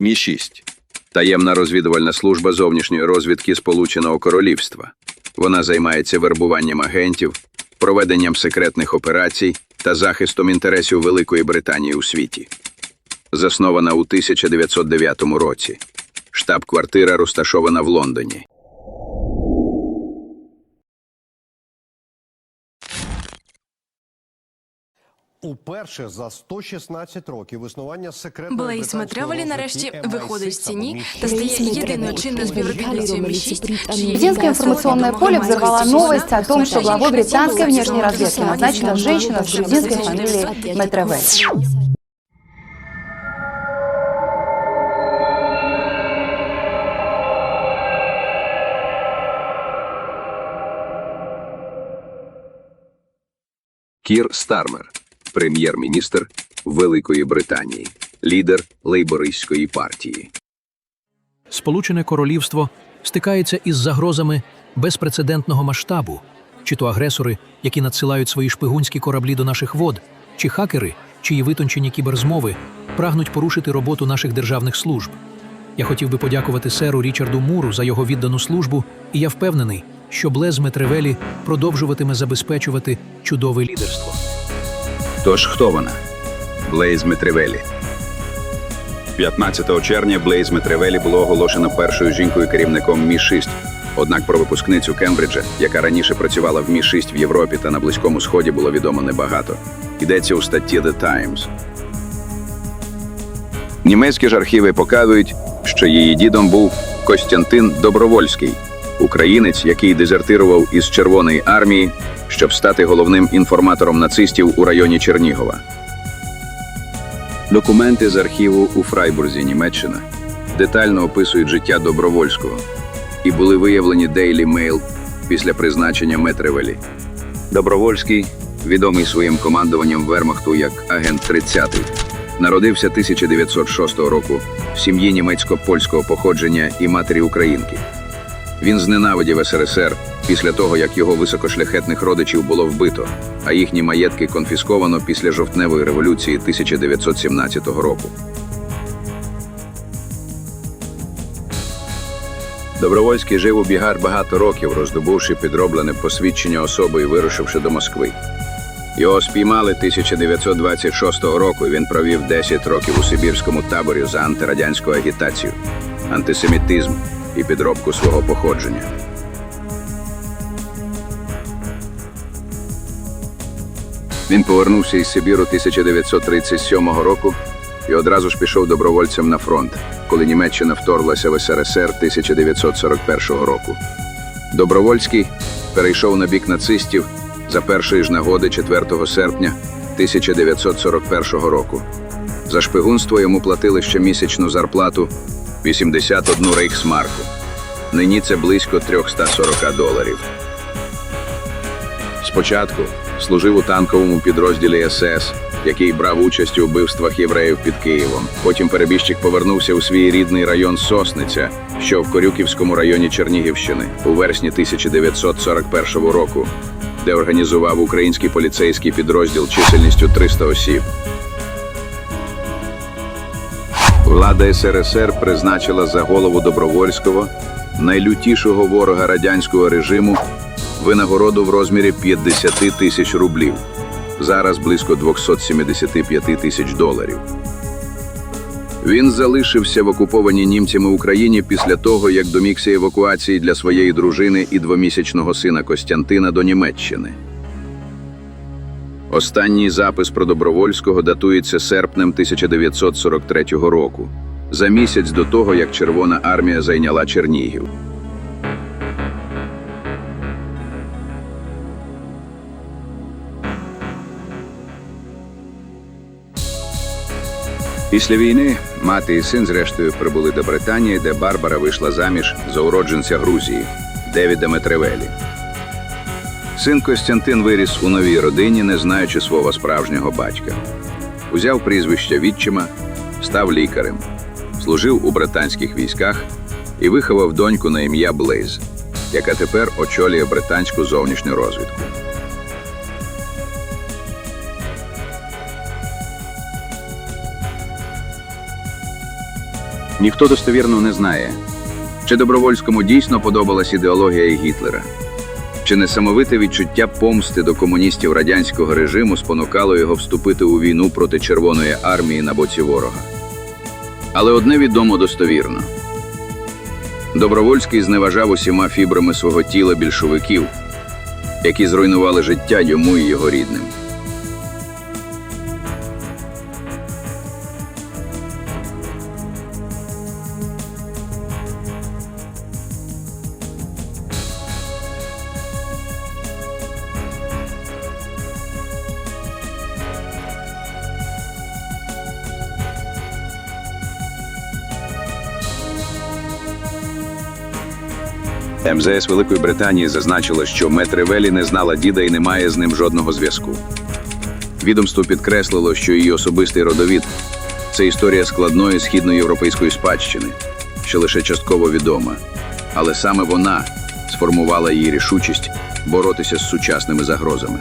Мі-6 таємна розвідувальна служба зовнішньої розвідки Сполученого Королівства. Вона займається вербуванням агентів, проведенням секретних операцій та захистом інтересів Великої Британії у світі. Заснована у 1909 році. Штаб-квартира розташована в Лондоні. Уперше за 116 років існування секретної Блейз британської нарешті виходить з тіні та стає єдиною чинною співробітницею Мі-6. Президентское информационное поле взорвала новость о том, что главой британской внешней разведки назначена женщина с грузинской фамилией Метревель. Кір Стармер, прем'єр-міністр Великої Британії, лідер лейбористської партії. Сполучене Королівство стикається із загрозами безпрецедентного масштабу, чи то агресори, які надсилають свої шпигунські кораблі до наших вод, чи хакери, чиї витончені кіберзмови прагнуть порушити роботу наших державних служб. Я хотів би подякувати серу Річарду Муру за його віддану службу, і я впевнений, що Блез Метревелі продовжуватиме забезпечувати чудове лідерство. Тож хто вона? Блейз Метревелі. 15 червня Блейз Метревелі було оголошено першою жінкою керівником Мі-6. Однак про випускницю Кембриджа, яка раніше працювала в Мі-6 в Європі та на Близькому Сході, було відомо небагато. Йдеться у статті The Times. Німецькі ж архіви показують, що її дідом був Костянтин Добровольський, українець, який дезертирував із Червоної армії, щоб стати головним інформатором нацистів у районі Чернігова. Документи з архіву у Фрайбурзі, Німеччина, детально описують життя Добровольського і були виявлені Daily Mail після призначення Метревелі. Добровольський, відомий своїм командуванням Вермахту як агент 30 народився 1906 року в сім'ї німецько-польського походження і матері українки. Він зненавидів СРСР після того, як його високошляхетних родичів було вбито, а їхні маєтки конфісковано після жовтневої революції 1917 року. Добровольський жив у Бігар багато років, роздобувши підроблене посвідчення особи і вирушивши до Москви. Його спіймали 1926 року. і Він провів 10 років у Сибірському таборі за антирадянську агітацію, антисемітизм і підробку свого походження. Він повернувся із Сибіру 1937 року і одразу ж пішов добровольцем на фронт, коли Німеччина вторглася в СРСР 1941 року. Добровольський перейшов на бік нацистів за першої ж нагоди 4 серпня 1941 року. За шпигунство йому платили щомісячну зарплату 81 рейхсмарку. Нині це близько 340 доларів. Спочатку служив у танковому підрозділі СС, який брав участь у вбивствах євреїв під Києвом. Потім перебіжчик повернувся у свій рідний район Сосниця, що в Корюківському районі Чернігівщини, у вересні 1941 року, де організував український поліцейський підрозділ чисельністю 300 осіб. Влада СРСР призначила за голову Добровольського, найлютішого ворога радянського режиму, винагороду в розмірі 50 тисяч рублів, зараз близько 275 тисяч доларів. Він залишився в окупованій німцями Україні після того, як домігся евакуації для своєї дружини і двомісячного сина Костянтина до Німеччини. Останній запис про Добровольського датується серпнем 1943 року, за місяць до того, як Червона армія зайняла Чернігів. Після війни мати і син зрештою прибули до Британії, де Барбара вийшла заміж за уродженця Грузії Девіда Метревелі. Син Костянтин виріс у новій родині, не знаючи свого справжнього батька. Узяв прізвище відчима, став лікарем, служив у британських військах і виховав доньку на ім'я Блейз, яка тепер очолює британську зовнішню розвідку. Ніхто достовірно не знає, чи Добровольському дійсно подобалась ідеологія Гітлера, чи несамовите відчуття помсти до комуністів радянського режиму спонукало його вступити у війну проти Червоної армії на боці ворога. Але одне відомо достовірно: Добровольський зневажав усіма фібрами свого тіла більшовиків, які зруйнували життя йому і його рідним. МЗС Великої Британії зазначило, що Метревелі не знала діда і не має з ним жодного зв'язку. Відомство підкреслило, що її особистий родовід це історія складної східноєвропейської спадщини, що лише частково відома. Але саме вона сформувала її рішучість боротися з сучасними загрозами.